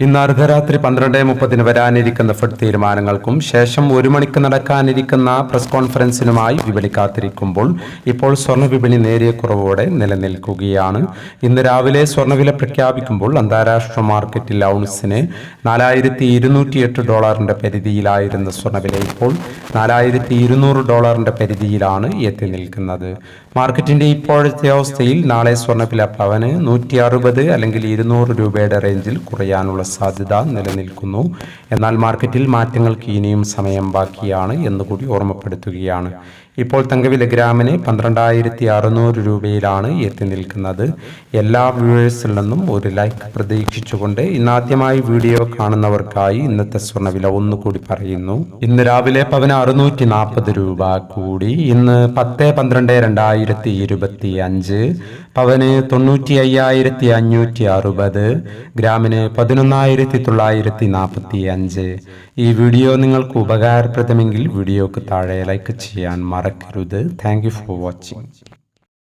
ഇന്ന് അർദ്ധരാത്രി പന്ത്രണ്ട് മുപ്പതിന് വരാനിരിക്കുന്ന ഫെഡ് തീരുമാനങ്ങൾക്കും ശേഷം ഒരു മണിക്ക് നടക്കാനിരിക്കുന്ന പ്രസ് കോൺഫറൻസിനുമായി വിപണി കാത്തിരിക്കുമ്പോൾ ഇപ്പോൾ സ്വർണ വിപണി നേരിയ കുറവോടെ നിലനിൽക്കുകയാണ്. ഇന്ന് രാവിലെ സ്വർണവില പ്രഖ്യാപിക്കുമ്പോൾ അന്താരാഷ്ട്ര മാർക്കറ്റിൽ ഔൺസിന് നാലായിരത്തി ഇരുന്നൂറ്റി എട്ട് ഡോളറിന്റെ പരിധിയിലായിരുന്ന സ്വർണവില ഇപ്പോൾ നാലായിരത്തി ഇരുന്നൂറ് ഡോളറിന്റെ പരിധിയിലാണ് എത്തി നിൽക്കുന്നത്. മാർക്കറ്റിന്റെ ഇപ്പോഴത്തെ അവസ്ഥയിൽ നാളെ സ്വർണവില പവന് നൂറ്റി അറുപത് അല്ലെങ്കിൽ ഇരുന്നൂറ് രൂപയുടെ റേഞ്ചിൽ കുറയാനുള്ള സാധ്യത നിലനിൽക്കുന്നു. എന്നാൽ മാർക്കറ്റിൽ മാറ്റങ്ങൾക്ക് ഇനിയും സമയം ബാക്കിയാണ് എന്നുകൂടി ഓർമ്മപ്പെടുത്തുകയാണ്. ഇപ്പോൾ തങ്കവില ഗ്രാമിന് പന്ത്രണ്ടായിരത്തി അറുന്നൂറ് രൂപയിലാണ് എത്തി നിൽക്കുന്നത്. എല്ലാ വ്യൂവേഴ്സിൽ നിന്നും ഒരു ലൈക്ക് പ്രതീക്ഷിച്ചുകൊണ്ട് ഇന്നാദ്യമായി വീഡിയോ കാണുന്നവർക്കായി ഇന്നത്തെ സ്വർണവില ഒന്നുകൂടി പറയുന്നു. ഇന്ന് രാവിലെ പവന് അറുന്നൂറ്റി നാൽപ്പത് രൂപ കൂടി. ഇന്ന് പത്ത് പന്ത്രണ്ട് രണ്ടായിരത്തി ഇരുപത്തി അഞ്ച് പവന് തൊണ്ണൂറ്റി അയ്യായിരത്തി അഞ്ഞൂറ്റി അറുപത് ഗ്രാമിന് പതിനൊന്നായിരത്തി തൊള്ളായിരത്തി നാൽപ്പത്തി അഞ്ച് ഈ വീഡിയോ നിങ്ങൾക്ക് ഉപകാരപ്രദമെങ്കിൽ വീഡിയോക്ക് താഴെ ലൈക്ക് ചെയ്യാൻ മറക്കരുത്. மறக்கருது தேங்க்யூ ஃபார் வாட்சிங்